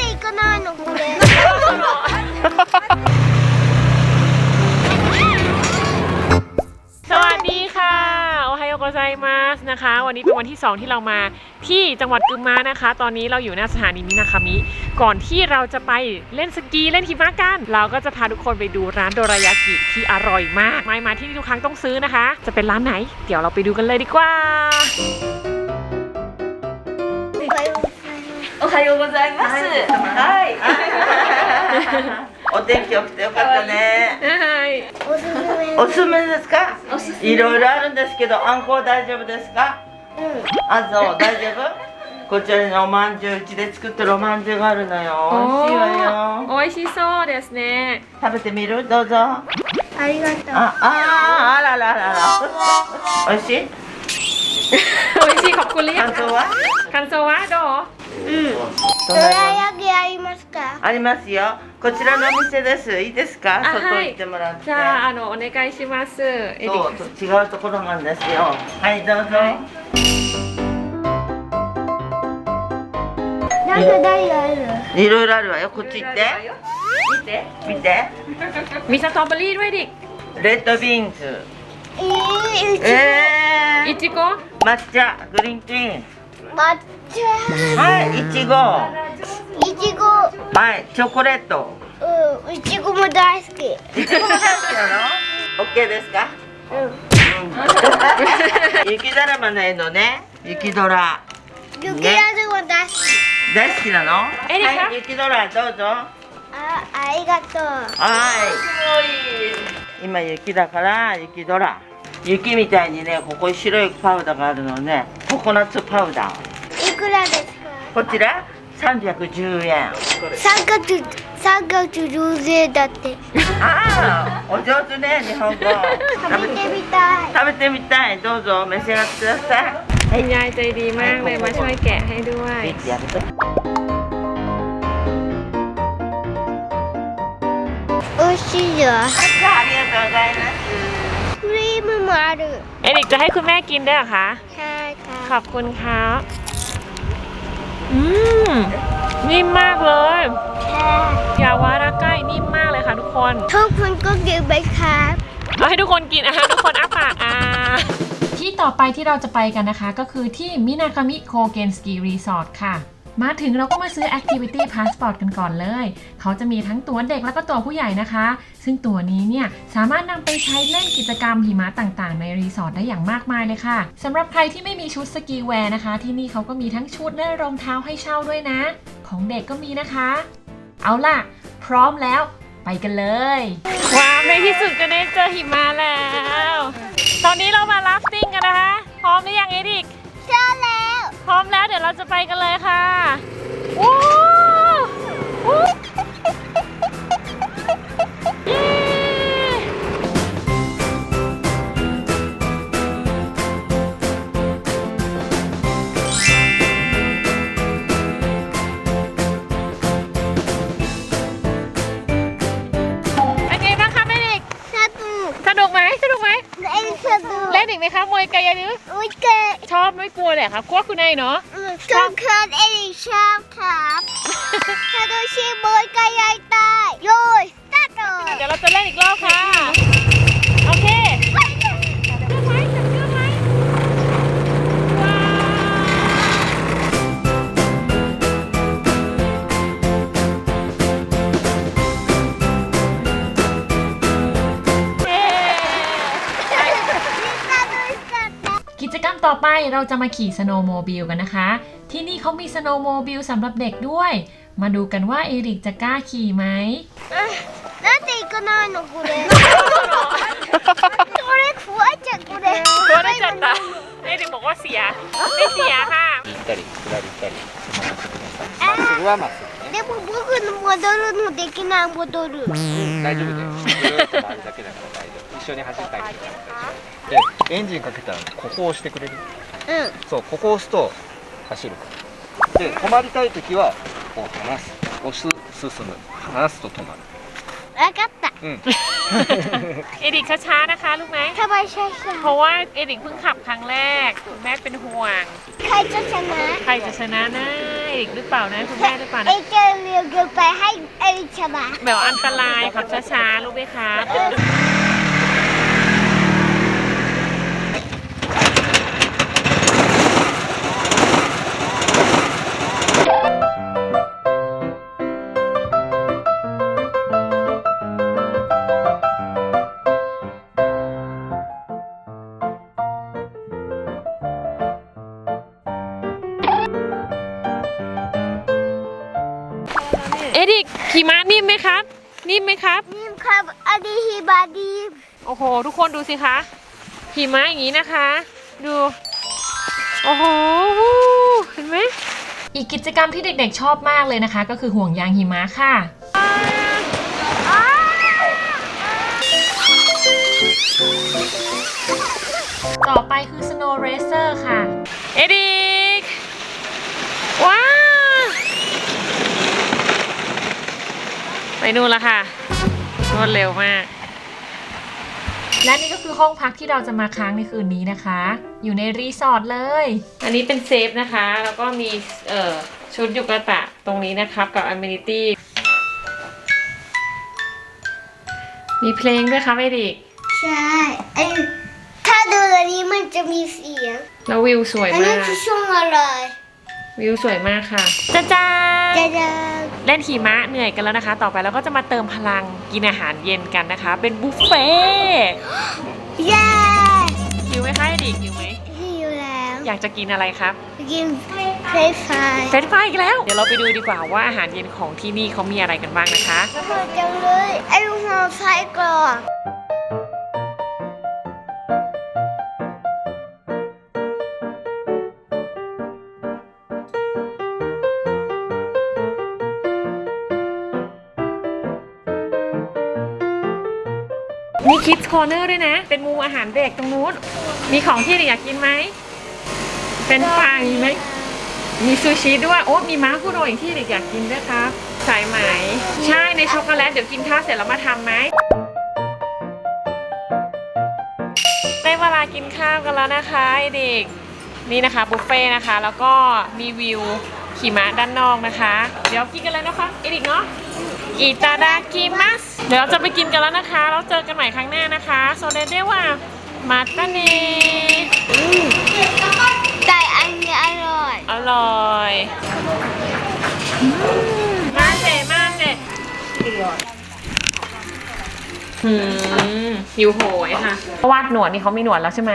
で行かないのこれ สวัสดีค่ะโอไฮโอโกไซมัสนะคะ วันนี้เป็นวันที่ 2 ที่เรามาที่จังหวัดกึมมานะคะ ตอนนี้เราอยู่หน้าสถานีมินาคามิ ก่อนที่เราจะไปเล่นสกีเล่นหิมะกัน เราก็จะพาทุกคนไปดูร้านโดรายากิที่อร่อยมากไม่มาที่นี่ทุกครั้งต้องซื้อนะคะ จะเป็นร้านไหน เดี๋ยวเราไปดูกันเลยดีกว่า はようございます。はい。お天気良くてよかったね。おすすめおすすめですか？いろいろあるんですけど、あんこは大丈夫ですか？あ、そう大丈夫？こちらにおまんじゅううちで作ってるおまんじゅうがあるのよ。美味しいわよ。おいしそうですね食べてみる？どうぞ。あ、ありがとうああ、あらららら。美味しい？おいしいขอบคุณเลย 感想は？คันโซวะโด どら焼きありますかありますよこちらのお店です。いいですか？外行ってもらって、じゃああのお願いします。そう違うところなんですよ。はいどうぞ、なんか何ある？いろいろあるわよ。こっち行って。見て。見て。ミサトブリーレディレッドビーンズ。えー、いちご。抹茶。グリーンティー抹茶。はい、いちご。はいちごい、チョコレート。うんいちごも大好きいちごも大好きなの？オッケーですか？うん 雪だるまの絵のね、雪ドラ。雪だるま大好き大好きなの？エリカ？はい、雪ドラ、どうぞ。あありがとうはい。今雪だから雪ドラ。雪みたいにね、ここに白いパウダーがあるのね。ココナッツパウダー。いくらですかこちら310円。 3月3月10円だってああ、お上手ね、日本語。食べてみたい食べてみたい。どうぞ召し上がってください。 คุณยายใจดีมากเลยมาช่วยแกะให้ด้วย 見てやると。美味しいよありがとうございます。クリームもある เอริกจะให้คุณแม่กินด้วยเหรอคะ はいขอบคุณครับ อืมนิ่มมากเลยยาวาราใกล้นิ่มมากเลยค่ะทุกคนทุกคนก็กินไหมครับเอาให้ทุกคนกินอาหารทุกคนอ้าปากอ่าที่ต่อไปที่เราจะไปกันนะคะ ก็คือที่มินาคามิโคเกนสกีรีสอร์ทค่ะ มาถึงเราก็มาซื้อ Activity Passport กันก่อนเลย เขาจะมีทั้งตั๋วเด็กแล้วก็ตั๋วผู้ใหญ่นะคะ ซึ่งตั๋วนี้เนี่ยสามารถนำไปใช้เล่นกิจกรรมหิมะต่างๆ ในรีสอร์ทได้อย่างมากมายเลยค่ะสำหรับใครที่ไม่มีชุดสกีแวร์นะคะ ที่นี่เขาก็มีทั้งชุดและรองเท้าให้เช่าด้วยนะ ของเด็กก็มีนะคะ เอาล่ะ พร้อมแล้วไปกันเลย ว้าวในที่สุดก็ได้เจอหิมะแล้ว ตอนนี้เรามาราฟติ้งกันนะคะ พร้อมหรือยังเอริก พร้อมแล้วเดี๋ยวเราจะไปกันเลยค่ะวู้วู้เย้เป็นไงบ้างคะเอริกสนุกสนุกไหมสนุกไหมเล่นสนุกเล่นอีกไหมคะมวยไกายนึโอ้ยเกะชอบไม่กลัวเลยเหรอครับกลัวคุณนายเนาะทุกคนเอลิชอบครับถ้าดูชีบอยกายายตายโยยสตาร์ทเดี๋ยวเราจะเล่นอีกรอบค่ะอไปเราจะมาขี่สโนว์โมบิลกันนะคะ ที่นี่เขามีสโนว์โมบิลสำหรับเด็กด้วย มาดูกันว่าเอริกจะกล้าขี่ไหม なんで行かないのこれこれ壊れちゃうこれ ตัวได้จัดตาเอริกบอกว่าเสีย ไม่เสียค่ะ 行ったり下りったりまっすぐはまっすぐねでも僕の戻るのできない戻る大丈夫だよぐるっと回るだけだから大丈夫 一緒に走ってあげてでエンジンかけたらここを押してくれるうんそうここを押すと走るからで止まりたい時はこう離す押す進む離すと止まる分かったうん เอริกช้าๆนะคะรู้ไหม ทำไมใช่ใช่ เพราะว่าเอริกเพิ่งขับครั้งแรกคุณแม่เป็นห่วง ใครจะชนะ ใครจะชนะนะ เ เอริกหรือเปล่านะคุณแม่หรือเปล่า เอ นะ เจอเรียกกันไปให้เอริชมา แบบอันตรายขับช้าๆรู้ไหมครับ เอ ริกขี่ม้านิ่มไหมครับ นิ่มไหมครับนี่ครับอันนี้ฮิบาดีโอ้โห ทุกคนดูสิคะหิมะอย่างนี้นะคะ ดู โอ้โห เห็นไหม อีกกิจกรรมที่เด็กๆชอบมากเลยนะคะ ก็คือห่วงยางหิมะค่ะต่อไปคือ Snow Racer ค่ะ เอดิก ว้าว ไปนู่นละค่ะรวดเร็วมาก และนี่ก็คือห้องพักที่เราจะมาค้างในคืนนี้นะคะ อยู่ในรีสอร์ทเลย อันนี้เป็นเซฟนะคะ แล้วก็มีเอ่อชุดยุกตะตรงนี้นะครับกับอ m ม n i t y มีเพลงด้วยครับเอดิกใช่ไอ้ถ้าดูอันนี้มันจะมีเสียงแล้ววิวสวยอันมานี้กคือช่วงอะไร วิวสวยมากค่ะจ้าจ้าจะจะเล่นขี่ม้าเหนื่อยกันแล้วนะคะ ต่อไปเราก็จะมาเติมพลังกินอาหารเย็นกันนะคะ เป็นบุฟเฟ่ต์เย้หิวไหมคะเอดิกหิวไหมหิวแล้วอยากจะกินอะไรครับ กินเฟรนช์ฟรายเฟรนช์ฟรายอีกแล้ว เดี๋ยวเราไปดูดีกว่าว่าอาหารเย็นของที่นี่เขามีอะไรกันบ้างนะคะ อร่อยจังเลยไอ้หัวไส้กรอก มีคิดคอร์เนอร์ด้วยนะ เป็นมุมอาหารเด็กตรงนู้น มีของที่เด็กอยากกินไหม เป็นฟรายมีไหม มีซูชิด้วย โอ้ มีม้าคุโรอีกที่เด็กอยากกินด้วยครับ สายไหม ใช่ ในช็อกโกแลต เดี๋ยวกินข้าวเสร็จแล้วมาทำไหมได้เวลากินข้าวกันแล้วนะคะเด็ก นี่นะคะบุฟเฟ่ต์นะคะ แล้วก็มีวิวขี่ม้าด้านนอกนะคะ เดี๋ยวกินกันเลยนะคะไอ้เด็กเนาะ อิตาดากิมัสเดี๋ยวเราจะไปกินกันแล้วนะคะ แล้วเจอกันใหม่ครั้งหน้านะคะ โซเดเดว่ามาตาเนแต่อันนี้อร่อย อร่อยมาเจมาเจหืมหิวโหยค่ะวาดหนวดนี่เขามีหนวดแล้วใช่ไหม